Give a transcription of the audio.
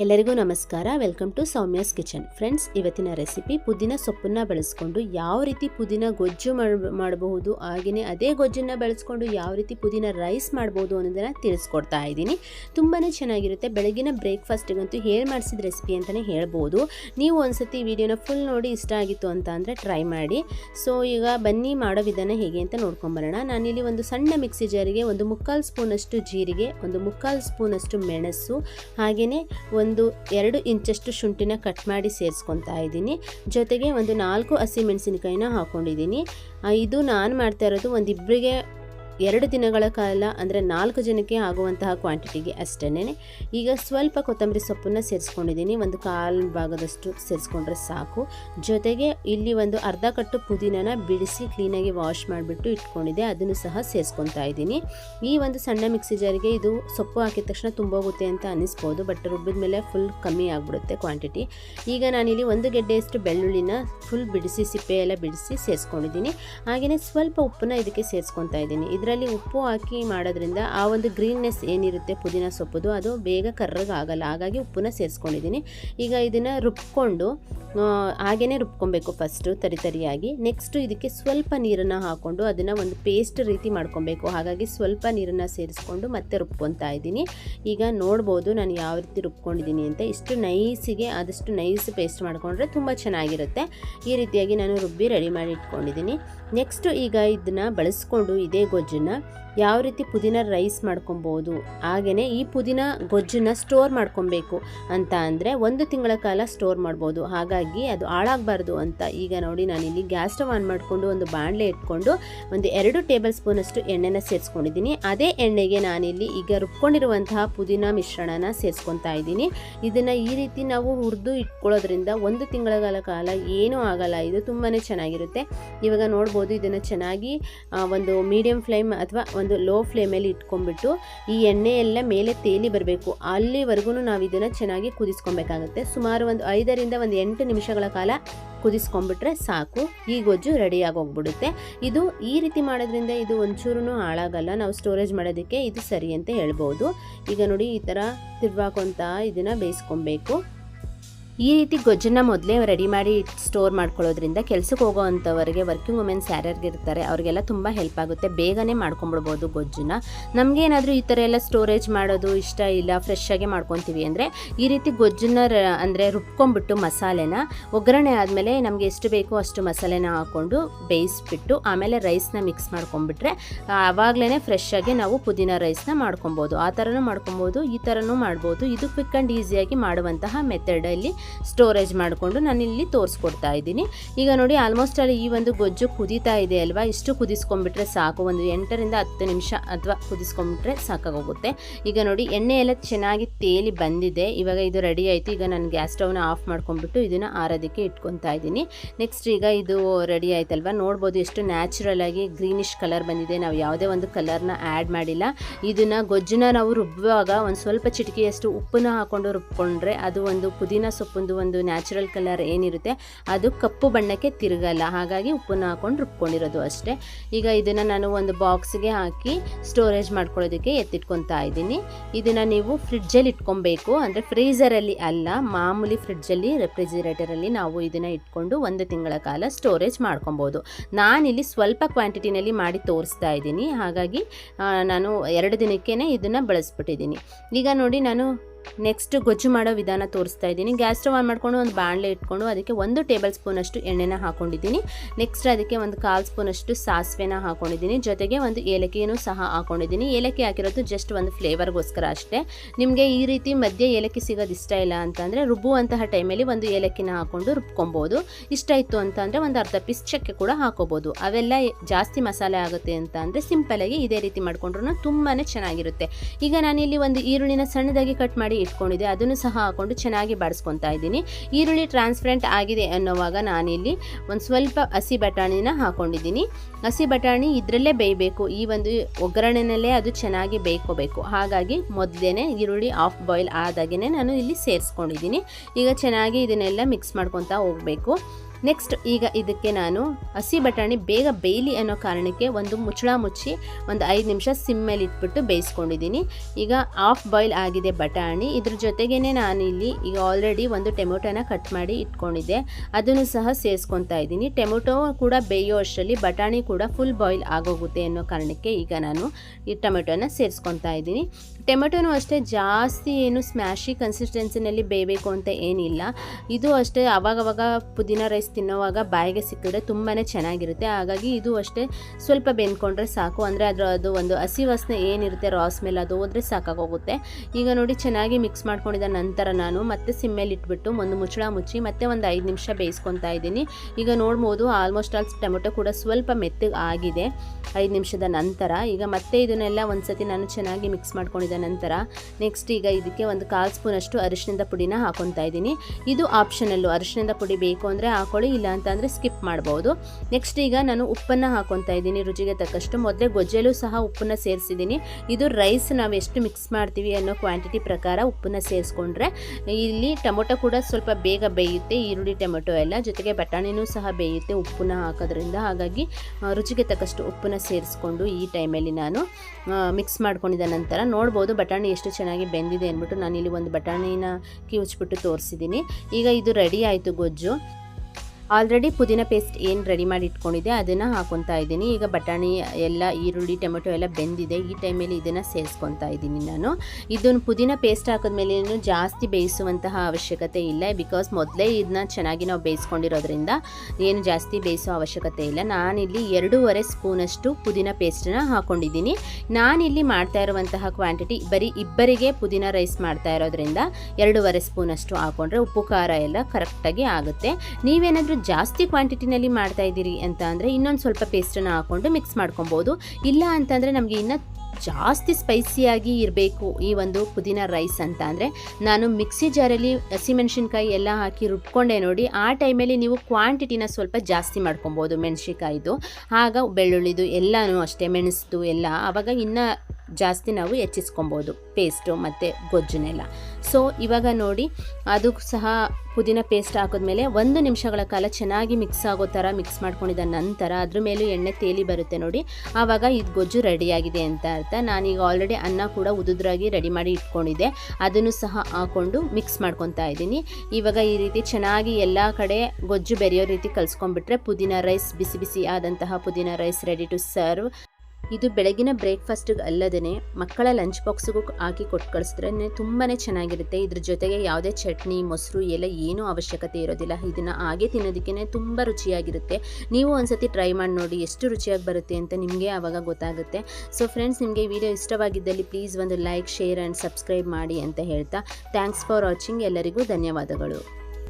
ಎಲ್ಲರಿಗೂ ನಮಸ್ಕಾರ. Welcome to Soumya's kitchen friends ಇವತ್ತಿನ ರೆಸಿಪಿ ಪುದೀನ ಸೊಪ್ಪನ್ನು ಬಳಸ್ಕೊಂಡು ಯಾವ ರೀತಿ ಪುದೀನ ಗೊಜ್ಜು ಮಾಡ್- ಮಾಡಬಹುದು ಹಾಗೆಯೇ ಅದೇ ಗೊಜ್ಜನ್ನು ಬಳಸ್ಕೊಂಡು ಯಾವ ರೀತಿ ಪುದೀನ ರೈಸ್ ಮಾಡ್ಬೋದು ಅನ್ನೋದನ್ನು ತಿಳಿಸ್ಕೊಡ್ತಾ ಇದ್ದೀನಿ. ತುಂಬಾ ಚೆನ್ನಾಗಿರುತ್ತೆ. ಬೆಳಗಿನ ಬ್ರೇಕ್ಫಾಸ್ಟಿಗಂತೂ ಹೇಳಿ ಮಾಡಿಸಿದ ರೆಸಿಪಿ ಅಂತಲೇ ಹೇಳ್ಬೋದು. ನೀವು ಒಂದ್ಸತಿ ವಿಡಿಯೋನ ಫುಲ್ ನೋಡಿ ಇಷ್ಟ ಆಗಿತ್ತು ಅಂತ ಅಂದರೆ ಟ್ರೈ ಮಾಡಿ. ಸೊ ಈಗ ಬನ್ನಿ ಮಾಡೋ ವಿಧಾನ ಹೇಗೆ ಅಂತ ನೋಡ್ಕೊಂಬರೋಣ. ನಾನಿಲ್ಲಿ ಒಂದು ಸಣ್ಣ ಮಿಕ್ಸಿ ಜಾರಿಗೆ ಒಂದು ಮುಕ್ಕಾಲು ಸ್ಪೂನಷ್ಟು ಜೀರಿಗೆ, ಒಂದು ಮುಕ್ಕಾಲು ಸ್ಪೂನಷ್ಟು ಮೆಣಸು ಹಾಗೆಯೇ ಎರಡು ಇಂಚಷ್ಟು ಶುಂಠಿನ ಕಟ್ ಮಾಡಿ ಸೇರಿಸ್ಕೊತಾ ಇದ್ದೀನಿ. ಜೊತೆಗೆ ಒಂದು ನಾಲ್ಕು ಹಸಿಮೆಣಸಿನಕಾಯಿನ ಹಾಕ್ಕೊಂಡಿದ್ದೀನಿ ಇದು ನಾನು ಮಾಡ್ತಾ ಇರೋದು ಒಂದಿಬ್ಬರಿಗೆ ಎರಡು ದಿನಗಳ ಕಾಲ ಅಂದರೆ ನಾಲ್ಕು ಜನಕ್ಕೆ ಆಗುವಂತಹ ಕ್ವಾಂಟಿಟಿಗೆ ಅಷ್ಟೇ ಈಗ ಸ್ವಲ್ಪ ಕೊತ್ತಂಬರಿ ಸೊಪ್ಪನ್ನು ಸೇರಿಸ್ಕೊಂಡಿದ್ದೀನಿ. ಒಂದು ಕಾಲು ಭಾಗದಷ್ಟು ಸೇರಿಸ್ಕೊಂಡ್ರೆ ಸಾಕು. ಜೊತೆಗೆ ಇಲ್ಲಿ ಒಂದು ಅರ್ಧ ಕಟ್ಟು ಪುದೀನನ ಬಿಡಿಸಿ ಕ್ಲೀನಾಗಿ ವಾಶ್ ಮಾಡಿಬಿಟ್ಟು ಇಟ್ಕೊಂಡಿದ್ದೆ. ಅದನ್ನು ಸಹ ಸೇರಿಸ್ಕೊತಾ ಇದ್ದೀನಿ. ಈ ಒಂದು ಸಣ್ಣ ಮಿಕ್ಸಿ ಜಾರಿಗೆ ಇದು ಸೊಪ್ಪು ಹಾಕಿದ ತಕ್ಷಣ ತುಂಬೋಗುತ್ತೆ ಅಂತ ಅನ್ನಿಸ್ಬೋದು. ಬಟ್ ರುಬ್ಬಿದ ಮೇಲೆ ಫುಲ್ ಕಮ್ಮಿ ಆಗಿಬಿಡುತ್ತೆ ಕ್ವಾಂಟಿಟಿ ಈಗ ನಾನಿಲ್ಲಿ ಒಂದು ಗೆಡ್ಡೆಯಷ್ಟು ಬೆಳ್ಳುಳ್ಳಿನ ಫುಲ್ ಬಿಡಿಸಿ ಸಿಪ್ಪೆ ಎಲ್ಲ ಬಿಡಿಸಿ ಸೇರಿಸ್ಕೊಂಡಿದ್ದೀನಿ. ಹಾಗೆಯೇ ಸ್ವಲ್ಪ ಉಪ್ಪನ್ನ ಇದಕ್ಕೆ ಸೇರಿಸ್ಕೊತಾ ಇದ್ದೀನಿ. ಇದರಲ್ಲಿ ಉಪ್ಪು ಹಾಕಿ ಮಾಡೋದ್ರಿಂದ ಆ ಒಂದು ಗ್ರೀನ್ನೆಸ್ ಏನಿರುತ್ತೆ ಪುದೀನ ಸೊಪ್ಪುದು, ಅದು ಬೇಗ ಕರ್ರಗೆ ಆಗಲ್ಲ ಹಾಗಾಗಿ ಉಪ್ಪನ್ನ ಸೇರಿಸ್ಕೊಂಡಿದ್ದೀನಿ. ಈಗ ಇದನ್ನು ರುಬ್ಕೊಂಡು ಹಾಗೇ ರುಬ್ಕೊಬೇಕು ಫಸ್ಟು ತರಿತರಿಯಾಗಿ ನೆಕ್ಸ್ಟು ಇದಕ್ಕೆ ಸ್ವಲ್ಪ ನೀರನ್ನು ಹಾಕ್ಕೊಂಡು ಅದನ್ನು ಒಂದು ಪೇಸ್ಟ್ ರೀತಿ ಮಾಡ್ಕೊಬೇಕು. ಹಾಗಾಗಿ ಸ್ವಲ್ಪ ನೀರನ್ನು ಸೇರಿಸ್ಕೊಂಡು ಮತ್ತೆ ರುಬ್ಕೊತಾ ಇದ್ದೀನಿ. ಈಗ ನೋಡ್ಬೋದು ನಾನು ಯಾವ ರೀತಿ ರುಬ್ಕೊಂಡಿದ್ದೀನಿ ಅಂತ. ಇಷ್ಟು ನೈಸಿಗೆ, ಆದಷ್ಟು ನೈಸ್ ಪೇಸ್ಟ್ ಮಾಡಿಕೊಂಡ್ರೆ ತುಂಬ ಚೆನ್ನಾಗಿರುತ್ತೆ. ಈ ರೀತಿಯಾಗಿ ನಾನು ರುಬ್ಬಿ ರೆಡಿ ಮಾಡಿ ಇಟ್ಕೊಂಡಿದ್ದೀನಿ. ನೆಕ್ಸ್ಟು ಈಗ ಇದನ್ನು ಬಳಸ್ಕೊಂಡು ಇದೇ ಗೊಜ್ಜನ್ನು ಯಾವ ರೀತಿ ಪುದೀನ ರೈಸ್ ಮಾಡ್ಕೊಬೋದು ಹಾಗೆಯೇ ಈ ಪುದೀನ ಗೊಜ್ಜನ್ನ ಸ್ಟೋರ್ ಮಾಡ್ಕೊಬೇಕು ಅಂತ ಅಂದರೆ ಒಂದು ತಿಂಗಳ ಕಾಲ ಸ್ಟೋರ್ ಮಾಡ್ಬೋದು. ಹಾಗಾಗಿ ಅದು ಹಾಳಾಗಬಾರ್ದು ಅಂತ ಈಗ ನೋಡಿ ನಾನಿಲ್ಲಿ ಗ್ಯಾಸ್ ಸ್ಟವ್ ಆನ್ ಮಾಡಿಕೊಂಡು ಒಂದು ಬಾಣಲೆ ಇಟ್ಕೊಂಡು ಒಂದು ಎರಡು ಟೇಬಲ್ ಸ್ಪೂನಷ್ಟು ಎಣ್ಣೆನ ಸೇರಿಸ್ಕೊಂಡಿದ್ದೀನಿ. ಅದೇ ಎಣ್ಣೆಗೆ ನಾನಿಲ್ಲಿ ಈಗ ರುಬ್ಕೊಂಡಿರುವಂತಹ ಪುದೀನ ಮಿಶ್ರಣನ ಸೇರಿಸ್ಕೊತಾ ಇದ್ದೀನಿ. ಇದನ್ನು ಈ ರೀತಿ ನಾವು ಹುರಿದು ಇಟ್ಕೊಳ್ಳೋದ್ರಿಂದ ಒಂದು ತಿಂಗಳ ಕಾಲ ಏನೂ ಆಗಲ್ಲ, ಇದು ತುಂಬಾ ಚೆನ್ನಾಗಿರುತ್ತೆ. ಇವಾಗ ನೋಡ್ಬೋದು ಇದನ್ನು ಚೆನ್ನಾಗಿ ಒಂದು ಮೀಡಿಯಂ ಫ್ಲೇಮ್ ಅಥವಾ ಲೋ ಫ್ಲೇಮಲ್ಲಿ ಇಟ್ಕೊಂಡ್ಬಿಟ್ಟು ಈ ಎಣ್ಣೆ ಎಲ್ಲ ಮೇಲೆ ತೇಲಿ ಬರಬೇಕು. ಅಲ್ಲಿವರೆಗೂ ನಾವು ಇದನ್ನು ಚೆನ್ನಾಗಿ ಕುದಿಸ್ಕೊಬೇಕಾಗುತ್ತೆ. ಸುಮಾರು ಒಂದು ಐದರಿಂದ ಒಂದು ಎಂಟು ನಿಮಿಷಗಳ ಕಾಲ ಕುದಿಸ್ಕೊಂಡ್ಬಿಟ್ರೆ ಸಾಕು. ಈ ಗೊಜ್ಜು ರೆಡಿಯಾಗಿ ಹೋಗ್ಬಿಡುತ್ತೆ. ಇದು ಈ ರೀತಿ ಮಾಡೋದ್ರಿಂದ ಇದು ಒಂಚೂರು ಹಾಳಾಗಲ್ಲ. ನಾವು ಸ್ಟೋರೇಜ್ ಮಾಡೋದಕ್ಕೆ ಇದು ಸರಿ ಅಂತ ಹೇಳ್ಬೋದು. ಈಗ ನೋಡಿ ಈ ಥರ ತಿರ್ವಾಕೊಂತ ಇದನ್ನು ಬೇಯಿಸ್ಕೊಬೇಕು. ಈ ರೀತಿ ಗೊಜ್ಜನ್ನ ಮೊದಲೇ ರೆಡಿ ಮಾಡಿ ಸ್ಟೋರ್ ಮಾಡ್ಕೊಳ್ಳೋದ್ರಿಂದ ಕೆಲಸಕ್ಕೆ ಹೋಗೋ ಅಂಥವರಿಗೆ ವರ್ಕಿಂಗ್ ವುಮೆನ್ಸ್ ಇರ್ತಾರೆ. ಅವರಿಗೆಲ್ಲ ತುಂಬ ಹೆಲ್ಪ್ ಆಗುತ್ತೆ. ಬೇಗನೆ ಮಾಡ್ಕೊಂಬಿಡ್ಬೋದು ಗೊಜ್ಜನ್ನ. ನಮಗೇನಾದರೂ ಈ ಥರ ಎಲ್ಲ ಸ್ಟೋರೇಜ್ ಮಾಡೋದು ಇಷ್ಟ ಇಲ್ಲ ಫ್ರೆಶ್ ಆಗಿ ಮಾಡ್ಕೊತೀವಿ ಅಂದರೆ ಈ ರೀತಿ ಗೊಜ್ಜನ್ನ ಅಂದರೆ ರುಬ್ಕೊಂಡ್ಬಿಟ್ಟು ಮಸಾಲೆನ ಒಗ್ಗರಣೆ ಆದಮೇಲೆ ನಮಗೆ ಎಷ್ಟು ಬೇಕೋ ಅಷ್ಟು ಮಸಾಲೆನ ಹಾಕ್ಕೊಂಡು ಬೇಯಿಸ್ಬಿಟ್ಟು ಆಮೇಲೆ ರೈಸ್ನ ಮಿಕ್ಸ್ ಮಾಡ್ಕೊಂಬಿಟ್ರೆ ಆವಾಗಲೇ ಫ್ರೆಶ್ ಆಗಿ ನಾವು ಪುದೀನ ರೈಸ್ನ ಮಾಡ್ಕೊಬೋದು. ಆ ಥರನೂ ಮಾಡ್ಕೊಬೋದು, ಈ ಥರನೂ ಮಾಡ್ಬೋದು. ಇದು ಕ್ವಿಕ್ ಆ್ಯಂಡ್ ಈಸಿಯಾಗಿ ಮಾಡುವಂತಹ ಮೆಥಡಲ್ಲಿ ಸ್ಟೋರೇಜ್ ಮಾಡಿಕೊಂಡು ಇಲ್ಲಿ ತೋರಿಸ್ಕೊಡ್ತಾ ಇದ್ದೀನಿ. ಈಗ ನೋಡಿ ಆಲ್ಮೋಸ್ಟ್ ಅಲ್ಲಿ ಈ ಒಂದು ಗೊಜ್ಜು ಕುದೀತಾ ಇದೆ ಅಲ್ವಾ? ಇಷ್ಟು ಕುದಿಸ್ಕೊಂಡ್ಬಿಟ್ರೆ ಸಾಕು. ಒಂದು ಎಂಟರಿಂದ ಹತ್ತು ನಿಮಿಷ ಅಥವಾ ಕುದಿಸ್ಕೊಂಡ್ಬಿಟ್ರೆ ಸಾಕಾಗೋಗುತ್ತೆ. ಈಗ ನೋಡಿ, ಎಣ್ಣೆ ಎಲ್ಲ ಚೆನ್ನಾಗಿ ತೇಲಿ ಬಂದಿದೆ. ಇವಾಗ ಇದು ರೆಡಿ ಆಯಿತು. ಈಗ ನಾನು ಗ್ಯಾಸ್ ಸ್ಟವ್ನ ಆಫ್ ಮಾಡ್ಕೊಂಡ್ಬಿಟ್ಟು ಇದನ್ನು ಆರೋದಕ್ಕೆ ಇಟ್ಕೊತಾ ಇದ್ದೀನಿ. ನೆಕ್ಸ್ಟ್ ಈಗ ಇದು ರೆಡಿ ಆಯ್ತಲ್ವಾ? ನೋಡ್ಬೋದು ಎಷ್ಟು ನ್ಯಾಚುರಲ್ ಆಗಿ ಗ್ರೀನಿಶ್ ಕಲರ್ ಬಂದಿದೆ. ನಾವು ಯಾವುದೇ ಒಂದು ಕಲರ್ನ ಆ್ಯಡ್ ಮಾಡಿಲ್ಲ. ಇದನ್ನು ಗೊಜ್ಜನ್ನ ನಾವು ರುಬ್ಬುವಾಗ ಒಂದು ಸ್ವಲ್ಪ ಚಿಟಿಕೆಯಷ್ಟು ಉಪ್ಪನ್ನ ಹಾಕೊಂಡು ರುಬ್ಕೊಂಡ್ರೆ ಅದು ಒಂದು ಪುದೀನ ಸೊಪ್ಪೊಂದು ಒಂದು ನ್ಯಾಚುರಲ್ ಕಲರ್ ಏನಿರುತ್ತೆ ಅದು ಕಪ್ಪು ಬಣ್ಣಕ್ಕೆ ತಿರುಗಲ್ಲ. ಹಾಗಾಗಿ ಉಪ್ಪನ್ನು ಹಾಕೊಂಡು ರುಬ್ಕೊಂಡಿರೋದು ಅಷ್ಟೇ. ಈಗ ಇದನ್ನು ನಾನು ಒಂದು ಬಾಕ್ಸ್ಗೆ ಹಾಕಿ ಸ್ಟೋರೇಜ್ ಮಾಡ್ಕೊಳ್ಳೋದಕ್ಕೆ ಎತ್ತಿಟ್ಕೊತಾ ಇದ್ದೀನಿ. ಇದನ್ನು ನೀವು ಫ್ರಿಡ್ಜಲ್ಲಿ ಇಟ್ಕೊಬೇಕು. ಅಂದರೆ ಫ್ರೀಝರಲ್ಲಿ ಅಲ್ಲ, ಮಾಮೂಲಿ ಫ್ರಿಡ್ಜಲ್ಲಿ, ರೆಫ್ರಿಜಿರೇಟರಲ್ಲಿ ನಾವು ಇದನ್ನು ಇಟ್ಕೊಂಡು ಒಂದು ತಿಂಗಳ ಕಾಲ ಸ್ಟೋರೇಜ್ ಮಾಡ್ಕೊಬೋದು. ನಾನಿಲ್ಲಿ ಸ್ವಲ್ಪ ಕ್ವಾಂಟಿಟಿನಲ್ಲಿ ಮಾಡಿ ತೋರಿಸ್ತಾ ಇದ್ದೀನಿ. ಹಾಗಾಗಿ ನಾನು ಎರಡು ದಿನಕ್ಕೇ ಇದನ್ನು ಬಳಸ್ಬಿಟ್ಟಿದ್ದೀನಿ. ಈಗ ನೋಡಿ ನಾನು ನೆಕ್ಸ್ಟ್ ಗೊಜ್ಜು ಮಾಡೋ ವಿಧಾನ ತೋರಿಸ್ತಾ ಇದ್ದೀನಿ. ಗ್ಯಾಸ್ ಸ್ಟವ್ ಆನ್ ಮಾಡ್ಕೊಂಡು ಒಂದು ಬಾಣಲೆ ಇಟ್ಕೊಂಡು ಅದಕ್ಕೆ ಒಂದು ಟೇಬಲ್ ಸ್ಪೂನಷ್ಟು ಎಣ್ಣೆನ ಹಾಕೊಂಡಿದ್ದೀನಿ. ನೆಕ್ಸ್ಟ್ ಅದಕ್ಕೆ ಒಂದು ಕಾಲು ಸ್ಪೂನಷ್ಟು ಸಾಸಿವೆನ ಹಾಕೊಂಡಿದ್ದೀನಿ. ಜೊತೆಗೆ ಒಂದು ಏಲಕ್ಕಿಯನ್ನು ಸಹ ಹಾಕೊಂಡಿದ್ದೀನಿ. ಏಲಕ್ಕಿ ಹಾಕಿರೋದು ಜಸ್ಟ್ ಒಂದು ಫ್ಲೇವರ್ಗೋಸ್ಕರ ಅಷ್ಟೇ. ನಿಮಗೆ ಈ ರೀತಿ ಮಧ್ಯೆ ಏಲಕ್ಕಿ ಸಿಗೋದು ಇಷ್ಟ ಇಲ್ಲ ಅಂತಂದರೆ ರುಬ್ಬುವಂತಹ ಟೈಮಲ್ಲಿ ಒಂದು ಏಲಕ್ಕಿನ ಹಾಕೊಂಡು ರುಬ್ಕೊಬೋದು. ಇಷ್ಟ ಇತ್ತು ಅಂತಂದರೆ ಒಂದು ಅರ್ಧ ಪೀಸ್ ಚಕ್ಕೆ ಕೂಡ ಹಾಕೋಬೋದು. ಅವೆಲ್ಲ ಜಾಸ್ತಿ ಮಸಾಲೆ ಆಗುತ್ತೆ ಅಂತ ಅಂದರೆ ಸಿಂಪಲಾಗಿ ಇದೇ ರೀತಿ ಮಾಡಿಕೊಂಡ್ರೂ ತುಂಬಾ ಚೆನ್ನಾಗಿರುತ್ತೆ. ಈಗ ನಾನಿಲ್ಲಿ ಒಂದು ಈರುಳ್ಳಿನ ಸಣ್ಣದಾಗಿ ಕಟ್ ಮಾಡಿ ಇಟ್ಕೊಂಡಿದ್ದೆ ಅದನ್ನು ಸಹ ಹಾಕೊಂಡು ಚೆನ್ನಾಗಿ ಬಾಡಿಸ್ಕೊತಾ ಇದ್ದೀನಿ. ಈರುಳ್ಳಿ ಟ್ರಾನ್ಸ್ಪರೆಂಟ್ ಆಗಿದೆ ಅನ್ನೋವಾಗ ನಾನಿಲ್ಲಿ ಒಂದು ಸ್ವಲ್ಪ ಹಸಿ ಬಟಾಣಿನ ಹಾಕೊಂಡಿದ್ದೀನಿ. ಹಸಿ ಬಟಾಣಿ ಇದರಲ್ಲೇ ಬೇಯಬೇಕು, ಈ ಒಂದು ಒಗ್ಗರಣೆಯಲ್ಲೇ ಅದು ಚೆನ್ನಾಗಿ ಬೇಯ್ಕೋಬೇಕು. ಹಾಗಾಗಿ ಮೊದಲೇ ಈರುಳ್ಳಿ ಆಫ್ ಬಾಯ್ಲ್ ಆದಾಗೇ ನಾನು ಇಲ್ಲಿ ಸೇರಿಸ್ಕೊಂಡಿದ್ದೀನಿ. ಈಗ ಚೆನ್ನಾಗಿ ಇದನ್ನೆಲ್ಲ ಮಿಕ್ಸ್ ಮಾಡ್ಕೊತಾ ಹೋಗಬೇಕು. ನೆಕ್ಸ್ಟ್ ಈಗ ಇದಕ್ಕೆ ನಾನು ಹಸಿ ಬಟಾಣಿ, ಬೇಗ ಬೇಯಲಿ ಅನ್ನೋ ಕಾರಣಕ್ಕೆ ಒಂದು ಮುಚ್ಚಳ ಮುಚ್ಚಿ ಒಂದು ಐದು ನಿಮಿಷ ಸಿಮ್ಮಲ್ಲಿ ಇಟ್ಬಿಟ್ಟು ಬೇಯಿಸ್ಕೊಂಡಿದ್ದೀನಿ. ಈಗ ಆಫ್ ಬಾಯ್ಲ್ ಆಗಿದೆ ಬಟಾಣಿ. ಇದ್ರ ನಾನು ಇಲ್ಲಿ ಈಗ ಆಲ್ರೆಡಿ ಒಂದು ಟೊಮೊಟೊನ ಕಟ್ ಮಾಡಿ ಇಟ್ಕೊಂಡಿದ್ದೆ. ಅದನ್ನು ಸಹ ಸೇರಿಸ್ಕೊತಾ ಇದ್ದೀನಿ. ಟೊಮೊಟೊ ಕೂಡ ಬೇಯೋ ಅಷ್ಟರಲ್ಲಿ ಬಟಾಣಿ ಕೂಡ ಫುಲ್ ಬಾಯ್ಲ್ ಆಗೋಗುತ್ತೆ ಅನ್ನೋ ಕಾರಣಕ್ಕೆ ಈಗ ನಾನು ಈ ಟೊಮೆಟೊನ ಸೇರಿಸ್ಕೊತಾ ಇದ್ದೀನಿ. ಟೊಮೆಟೊನೂ ಅಷ್ಟೇ ಜಾಸ್ತಿ ಏನು ಸ್ಮ್ಯಾಶಿ ಕನ್ಸಿಸ್ಟೆನ್ಸಿನಲ್ಲಿ ಬೇಯಬೇಕು ಅಂತ ಏನಿಲ್ಲ. ಇದು ಅಷ್ಟೇ ಅವಾಗವಾಗ ಪುದೀನ ರೈಸ್ ತಿನ್ನೋವಾಗ ಬಾಯಿಗೆ ಸಿಕ್ಕಿದ್ರೆ ತುಂಬಾ ಚೆನ್ನಾಗಿರುತ್ತೆ. ಹಾಗಾಗಿ ಇದು ಅಷ್ಟೇ ಸ್ವಲ್ಪ ಬೆಂದ್ಕೊಂಡ್ರೆ ಸಾಕು. ಅಂದರೆ ಅದರ ಅದು ಒಂದು ಹಸಿ ವಾಸನೆ ಏನಿರುತ್ತೆ ರಾ ಸ್ಮೆಲ್ ಅದು ಹೋದರೆ ಸಾಕಾಗೋಗುತ್ತೆ. ಈಗ ನೋಡಿ ಚೆನ್ನಾಗಿ ಮಿಕ್ಸ್ ಮಾಡ್ಕೊಂಡಿದ್ದ ನಂತರ ನಾನು ಮತ್ತೆ ಸಿಮ್ಮೇಲಿ ಇಟ್ಬಿಟ್ಟು ಒಂದು ಮುಚ್ಚಳ ಮುಚ್ಚಿ ಮತ್ತೆ ಒಂದು ಐದು ನಿಮಿಷ ಬೇಯಿಸ್ಕೊತಾ ಇದ್ದೀನಿ. ಈಗ ನೋಡ್ಬೋದು ಆಲ್ಮೋಸ್ಟ್ ಆಲ್ ಟೊಮೆಟೊ ಕೂಡ ಸ್ವಲ್ಪ ಮೆತ್ತಗೆ ಆಗಿದೆ. ಐದು ನಿಮಿಷದ ನಂತರ ಈಗ ಮತ್ತೆ ಇದನ್ನೆಲ್ಲ ಒಂದ್ಸತಿ ನಾನು ಚೆನ್ನಾಗಿ ಮಿಕ್ಸ್ ಮಾಡ್ಕೊಂಡಿದ್ದ ನಂತರ ನೆಕ್ಸ್ಟ್ ಈಗ ಇದಕ್ಕೆ ಒಂದು ಕಾಲು ಸ್ಪೂನಷ್ಟು ಅರಿಶಿನದ ಪುಡಿನ ಹಾಕೊತಾ ಇದ್ದೀನಿ. ಇದು ಆಪ್ಷನಲ್ಲು ಅರಿಶಿಣದ ಪುಡಿ ಬೇಕು ಅಂದರೆ ಹಾಕೊಳ್ಳಿ, ಇಲ್ಲ ಅಂತಂದರೆ ಸ್ಕಿಪ್ ಮಾಡ್ಬೋದು. ನೆಕ್ಸ್ಟ್ ಈಗ ನಾನು ಉಪ್ಪನ್ನು ಹಾಕೊತಾ ಇದ್ದೀನಿ ರುಚಿಗೆ ತಕ್ಕಷ್ಟು. ಮೊದಲೇ ಗೊಜ್ಜಲು ಸಹ ಉಪ್ಪನ್ನು ಸೇರಿಸಿದ್ದೀನಿ. ಇದು ರೈಸ್ ನಾವು ಎಷ್ಟು ಮಿಕ್ಸ್ ಮಾಡ್ತೀವಿ ಅನ್ನೋ ಕ್ವಾಂಟಿಟಿ ಪ್ರಕಾರ ಉಪ್ಪನ್ನು ಸೇರಿಸ್ಕೊಂಡ್ರೆ ಇಲ್ಲಿ ಟೊಮೊಟೊ ಕೂಡ ಸ್ವಲ್ಪ ಬೇಗ ಬೇಯುತ್ತೆ, ಈರುಳ್ಳಿ, ಟೊಮೊಟೊ ಎಲ್ಲ. ಜೊತೆಗೆ ಬಟಾಣಿನೂ ಸಹ ಬೇಯುತ್ತೆ ಉಪ್ಪನ್ನ ಹಾಕೋದ್ರಿಂದ. ಹಾಗಾಗಿ ರುಚಿಗೆ ತಕ್ಕಷ್ಟು ಉಪ್ಪನ್ನು ಸೇರಿಸ್ಕೊಂಡು ಈ ಟೈಮಲ್ಲಿ ನಾನು ಮಿಕ್ಸ್ ಮಾಡ್ಕೊಂಡಿದ್ದ ನಂತರ ನೋಡ್ಬೋದು. ಬಟಾಣಿ ಎಷ್ಟು ಚೆನ್ನಾಗಿ ಬೆಂದಿದೆ ಅಂದ್ಬಿಟ್ಟು ನಾನಿಲ್ಲಿ ಒಂದು ಬಟಾಣಿನ ಕಿವುಚ್ಬಿಟ್ಟು ತೋರಿಸಿದ್ದೀನಿ. ಈಗ ಇದು ರೆಡಿ ಆಯಿತು ಗೊಜ್ಜು. ಆಲ್ರೆಡಿ ಪುದೀನ ಪೇಸ್ಟ್ ಏನು ರೆಡಿ ಮಾಡಿ ಇಟ್ಕೊಂಡಿದ್ದೆ, ಅದನ್ನು ಹಾಕೊತಾ ಇದ್ದೀನಿ. ಈಗ ಬಟಾಣಿ ಎಲ್ಲ, ಈರುಳ್ಳಿ, ಟೊಮೆಟೊ ಎಲ್ಲ ಬೆಂದಿದೆ. ಈ ಟೈಮಲ್ಲಿ ಇದನ್ನು ಸೇರಿಸ್ಕೊತಾ ಇದ್ದೀನಿ ನಾನು. ಇದನ್ನು ಪುದೀನ ಪೇಸ್ಟ್ ಹಾಕಿದ್ಮೇಲೆ ಏನು ಜಾಸ್ತಿ ಬೇಯಿಸುವಂತಹ ಅವಶ್ಯಕತೆ ಇಲ್ಲ. ಬಿಕಾಸ್ ಮೊದಲೇ ಇದನ್ನ ಚೆನ್ನಾಗಿ ನಾವು ಬೇಯಿಸ್ಕೊಂಡಿರೋದ್ರಿಂದ ಏನು ಜಾಸ್ತಿ ಬೇಯಿಸೋ ಅವಶ್ಯಕತೆ ಇಲ್ಲ. ನಾನಿಲ್ಲಿ ಎರಡೂವರೆ ಸ್ಪೂನಷ್ಟು ಪುದೀನ ಪೇಸ್ಟನ್ನ ಹಾಕೊಂಡಿದ್ದೀನಿ. ನಾನಿಲ್ಲಿ ಮಾಡ್ತಾ ಇರುವಂತಹ ಕ್ವಾಂಟಿಟಿ ಬರೀ ಇಬ್ಬರಿಗೆ ಪುದೀನ ರೈಸ್ ಮಾಡ್ತಾ ಇರೋದ್ರಿಂದ ಎರಡೂವರೆ ಸ್ಪೂನಷ್ಟು ಹಾಕೊಂಡ್ರೆ ಉಪ್ಪು, ಖಾರ ಎಲ್ಲ ಕರೆಕ್ಟಾಗಿ ಆಗುತ್ತೆ. ನೀವೇನಾದರೂ ಜಾಸ್ತಿ ಕ್ವಾಂಟಿಟಿನಲ್ಲಿ ಮಾಡ್ತಾ ಇದ್ದೀರಿ ಅಂತ ಅಂದರೆ ಇನ್ನೊಂದು ಸ್ವಲ್ಪ ಪೇಸ್ಟನ್ನು ಹಾಕ್ಕೊಂಡು ಮಿಕ್ಸ್ ಮಾಡ್ಕೊಬೋದು. ಇಲ್ಲ ಅಂತಂದರೆ ನಮಗೆ ಇನ್ನೂ ಜಾಸ್ತಿ ಸ್ಪೈಸಿಯಾಗಿ ಇರಬೇಕು ಈ ಒಂದು ಪುದೀನ ರೈಸ್ ಅಂತ ಅಂದರೆ. ನಾನು ಮಿಕ್ಸಿ ಜಾರಲ್ಲಿ ಹಸಿಮೆಣ್ಸಿನ್ಕಾಯಿ ಎಲ್ಲ ಹಾಕಿ ರುಬ್ಕೊಂಡೆ ನೋಡಿ, ಆ ಟೈಮಲ್ಲಿ ನೀವು ಕ್ವಾಂಟಿಟಿನ ಸ್ವಲ್ಪ ಜಾಸ್ತಿ ಮಾಡ್ಕೊಬೋದು ಮೆಣಸಿನ್ಕಾಯಿದು. ಆಗ ಬೆಳ್ಳುಳ್ಳಿದು ಎಲ್ಲನೂ ಅಷ್ಟೇ, ಮೆಣಸ್ದು ಎಲ್ಲ ಆವಾಗ ಇನ್ನೂ ಜಾಸ್ತಿ ನಾವು ಹೆಚ್ಚಿಸ್ಕೊಬೋದು ಪೇಸ್ಟು ಮತ್ತು ಗೊಜ್ಜನ್ನೆಲ್ಲ ಸೊ ಇವಾಗ ನೋಡಿ, ಅದು ಸಹ ಪುದೀನ ಪೇಸ್ಟ್ ಹಾಕಿದ್ಮೇಲೆ ಒಂದು ನಿಮಿಷಗಳ ಕಾಲ ಚೆನ್ನಾಗಿ ಮಿಕ್ಸ್ ಆಗೋ ಥರ ಮಿಕ್ಸ್ ಮಾಡ್ಕೊಂಡಿದ್ದ ನಂತರ ಅದ್ರ ಮೇಲೂ ಎಣ್ಣೆ ತೇಲಿ ಬರುತ್ತೆ ನೋಡಿ. ಆವಾಗ ಇದು ಗೊಜ್ಜು ರೆಡಿಯಾಗಿದೆ ಅಂತ ಅರ್ಥ. ನಾನೀಗ ಆಲ್ರೆಡಿ ಅನ್ನ ಕೂಡ ಉದುದ್ರಾಗಿ ರೆಡಿ ಮಾಡಿ ಇಟ್ಕೊಂಡಿದ್ದೆ. ಅದನ್ನು ಸಹ ಹಾಕ್ಕೊಂಡು ಮಿಕ್ಸ್ ಮಾಡ್ಕೊತಾ ಇದ್ದೀನಿ. ಇವಾಗ ಈ ರೀತಿ ಚೆನ್ನಾಗಿ ಎಲ್ಲ ಕಡೆ ಗೊಜ್ಜು ಬೆರೆಯೋ ರೀತಿ ಕಲಿಸ್ಕೊಂಡ್ಬಿಟ್ರೆ ಪುದೀನ ರೈಸ್ ಬಿಸಿ ಬಿಸಿ ಆದಂತಹ ಪುದೀನ ರೈಸ್ ರೆಡಿ ಟು ಸರ್ವ್ ಇದು ಬೆಳಗಿನ ಬ್ರೇಕ್ಫಾಸ್ಟಿಗೆ ಅಲ್ಲದೇ ಮಕ್ಕಳ ಲಂಚ್ ಬಾಕ್ಸಿಗೂ ಹಾಕಿ ಕೊಟ್ಟು ಕಳಿಸಿದ್ರೆ ತುಂಬಾ ಚೆನ್ನಾಗಿರುತ್ತೆ. ಇದ್ರ ಜೊತೆಗೆ ಯಾವುದೇ ಚಟ್ನಿ, ಮೊಸರು ಎಲ್ಲ ಏನೂ ಅವಶ್ಯಕತೆ ಇರೋದಿಲ್ಲ. ಇದನ್ನು ಹಾಗೆ ತಿನ್ನೋದಕ್ಕೆ ತುಂಬ ರುಚಿಯಾಗಿರುತ್ತೆ. ನೀವು ಒಂದ್ಸತಿ ಟ್ರೈ ಮಾಡಿ ನೋಡಿ ಎಷ್ಟು ರುಚಿಯಾಗಿ ಬರುತ್ತೆ ಅಂತ ನಿಮಗೆ ಆವಾಗ ಗೊತ್ತಾಗುತ್ತೆ. ಸೊ ಫ್ರೆಂಡ್ಸ್ ನಿಮಗೆ ವಿಡಿಯೋ ಇಷ್ಟವಾಗಿದ್ದಲ್ಲಿ ಪ್ಲೀಸ್ ಒಂದು ಲೈಕ್ ಶೇರ್ ಆ್ಯಂಡ್ ಸಬ್ಸ್ಕ್ರೈಬ್ ಮಾಡಿ ಅಂತ ಹೇಳ್ತಾ. ಥ್ಯಾಂಕ್ಸ್ ಫಾರ್ ವಾಚಿಂಗ್ ಎಲ್ಲರಿಗೂ ಧನ್ಯವಾದಗಳು.